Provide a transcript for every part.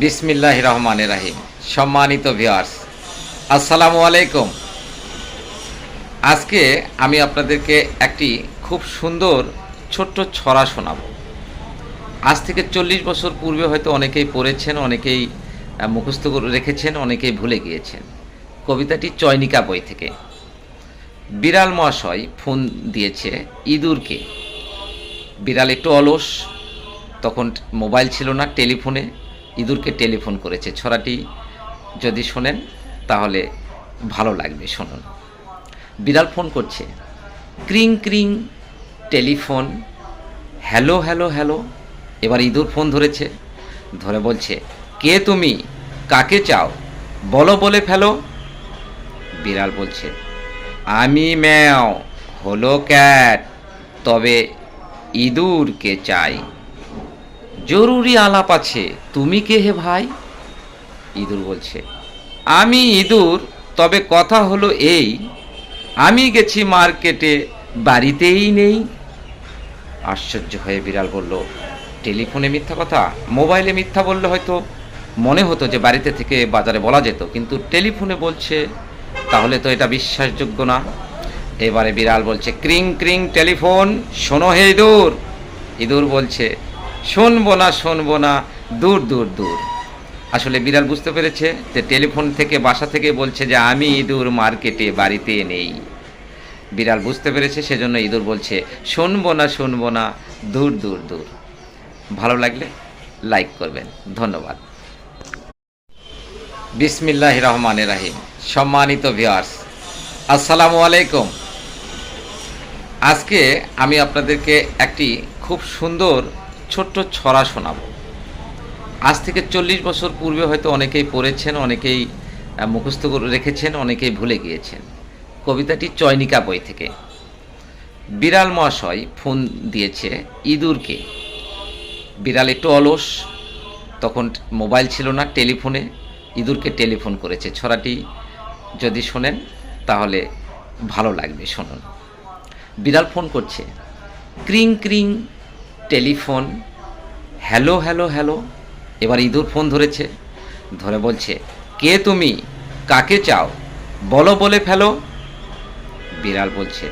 বিসমিল্লাহ রহমান রাহিম। সম্মানিত ভিউয়ার্স আসসালামু আলাইকুম। আজকে আমি আপনাদেরকে একটি খুব সুন্দর ছোট্ট ছড়া শোনাবো। আজ থেকে চল্লিশ বছর পূর্বে হয়তো অনেকেই পড়েছেন, অনেকেই মুখস্থ রেখেছেন, অনেকেই ভুলে গিয়েছেন। কবিতাটি চয়নিকা বই থেকে। বিড়াল মহাশয় ফোন দিয়েছে, ইঁদুরকে। বিড়াল একটু অলস তখন মোবাইল ছিল না, টেলিফোনে। ইঁদুরকে টেলিফোন করেছে। ছড়াটি যদি শোনেন, তাহলে ভালো লাগবে, শুনুন। বিড়াল ফোন করছে। ক্রিং ক্রিং, টেলিফোন। Hello hello hello. এবার ইঁদুর ফোন ধরেছে। ধরে বলছে, কে তুমি? কাকে চাও? বলো বলে ফেলো। বিড়াল বলছে, আমি ম্যাও, হলো ক্যাট। তবে ইঁদুরকে চাই। জরুরি আলাপ আছে। তুমি কে হে ভাই? ইঁদুর বলছে, আমি ইঁদুর, তবে কথা হলো এই, আমি গেছি মার্কেটে, বাড়িতেই নেই। আশ্চর্য হয়ে বিড়াল বলল, টেলিফোনে মিথ্যা কথা? মোবাইলে মিথ্যা বললে হয়তো মনে হতো যে বাড়িতে থেকে বাজারে বলা যেত, কিন্তু টেলিফোনে বলছে, তাহলে তো এটা বিশ্বাসযোগ্য না। এবারে বিড়াল বলছে, ক্রিং ক্রিং, টেলিফোন, শোনো হে ইঁদুর। ইঁদুর বলছে শুনব না শুনব না, দূর দূর দূর। আসলে বিড়াল বুঝতে পেরেছে যে টেলিফোন থেকে, বাসা থেকে বলছে যে, আমি ইঁদুর মার্কেটে বাড়িতে নেই। বিড়াল বুঝতে পেরেছে, সেজন্য ইঁদুর বলছে, শুনব না শুনব না, দূর দূর দূর। ভালো লাগলে লাইক করবেন। ধন্যবাদ। বিসমিল্লাহ রহমান রাহিম। সম্মানিত ভিউয়ার্স, আসসালামু আলাইকুম। আজকে আমি আপনাদেরকে একটি খুব সুন্দর ছোট্ট ছড়া শোনাবো। আজ থেকে চল্লিশ বছর পূর্বে হয়তো অনেকেই পড়েছেন, অনেকেই মুখস্থ রেখেছেন, অনেকেই ভুলে গিয়েছেন। কবিতাটি চয়নিকা বই থেকে। বিড়াল মহাশয় ফোন দিয়েছে, ইঁদুরকে। বিড়াল একটু অলস, তখন মোবাইল ছিল না, টেলিফোনে। ইঁদুরকে টেলিফোন করেছে। ছড়াটি যদি শোনেন, তাহলে ভালো লাগবে, শুনুন। বিড়াল ফোন করছে। ক্রিং ক্রিং টেলিফোন। Hello hello hello. এবার ইঁদুর ফোন ধরেছে, ধরে বলছে, কে তুমি? কাকে চাও? বলো বলে ফেলো। বিড়াল বলছে,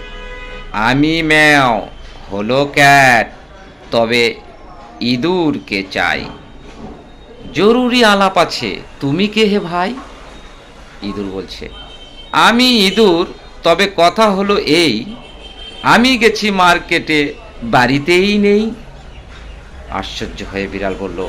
আমি ম্যাও, হলো ক্যাট, তবে ইঁদুরকে চাই। জরুরি আলাপ আছে, তুমি কে হে ভাই? ইঁদুর বলছে, আমি ইঁদুর, তবে কথা হলো এই, আমি গেছি মার্কেটে, বাড়িতেই নেই। আশ্চর্য হয়ে বিড়াল বলল